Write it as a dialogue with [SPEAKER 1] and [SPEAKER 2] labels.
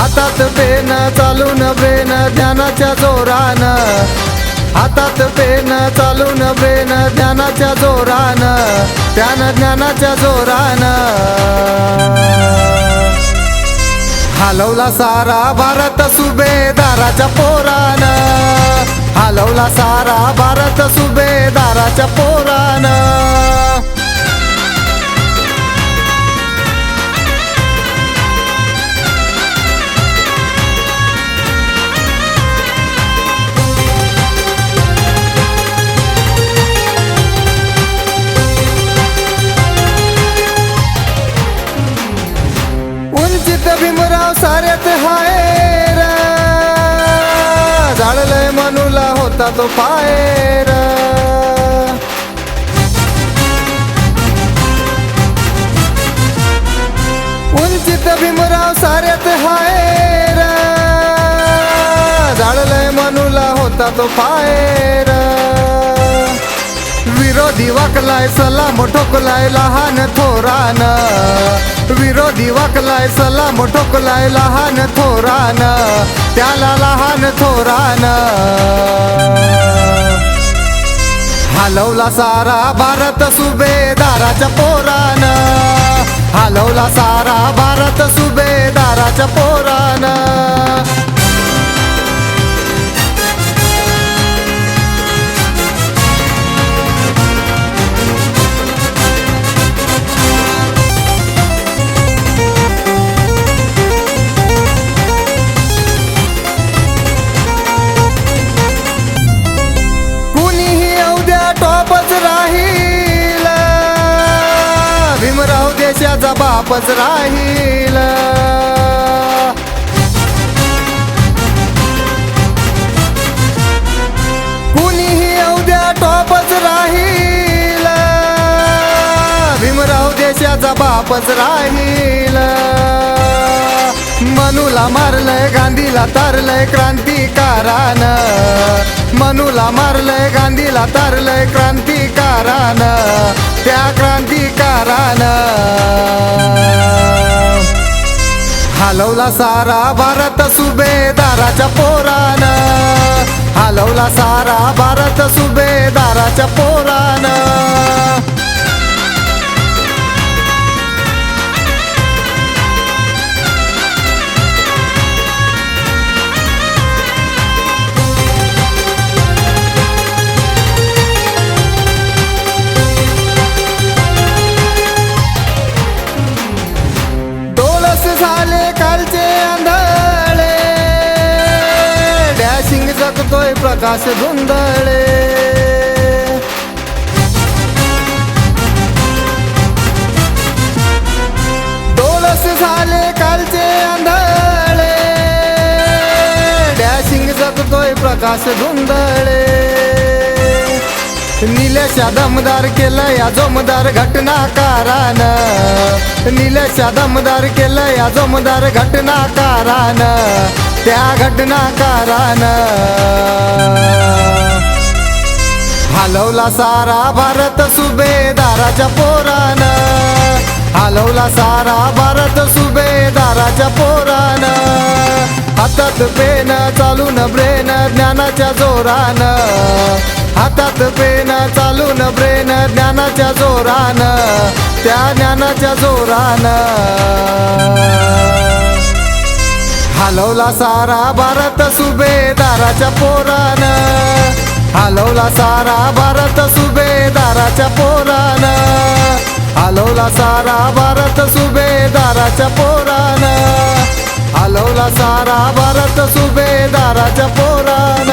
[SPEAKER 1] हातात पेन चालून ब्रेन ज्ञानाच्या जोरान. हातात पेन चालून ब्रेन ज्ञानाच्या जोरान. त्यानं ज्ञानाच्या जोरान. हलवला सारा भारत सुभेदाराच्या पोरान. हलवला सारा भारत सुभेदाराच्या पोरान. भीमराव साऱ्यात हायर जाळलंय मनूला होता तो पायर उंचित भीमराव साऱ्यात हाय जाळलंय मनूला होता तो फायर. विरोधी वाकलाय सलाम ठोकलाय लहान थोरान. विरोधी वाकलाय सलाम ठोकलाय लहान थोरान. त्याला लहान थोरान. हलवला सारा भारत सुभेदाराच्या पोरान. हलवला सारा भारत सुभेदाराच्या पोरान. देशाचा बापच राहील. कुणीही अवद्या टॉपच राहील. भीमराव देशाचा बापच राहील. मनुला मारलंय गांधीला तारलंय क्रांतिकारान. मनुला मारलंय गांधीला तारलंय क्रांतिकारान. त्या क्रांतिकारान. हलवला सारा भारत सुभेदाराच्या पोरान. हलवला सारा भारत सुभेदाराच्या पोरान. होय प्रकाश धुंदळे. डोलस झाले कालचे आंधळे. डॅशिंग जगतोय प्रकाश धुंदळे. निलेशा दमदार केलं या जोमदार घटनाकारान. निलेशा दमदार केलं या जोमदार घटनाकारान. त्या घटनाकारानं हलवला सारा भारत सुभेदाराच्या पोरानं. हलवला सारा भारत सुभेदाराच्या पोरान. हातात पेन चालून ब्रेन ज्ञानाच्या जोरान. हातात पेन चालून ब्रेन ज्ञानाच्या जोरान. त्या ज्ञानाच्या जोरान. हलवला सारा भारत सुभेदाराच्या पोरान. हलवला सारा भारत सुभेदाराच्या पोरान. हलवला सारा भारत सुभेदाराच्या पोरान. हलवला सारा भारत सुभेदाराच्या पोरान.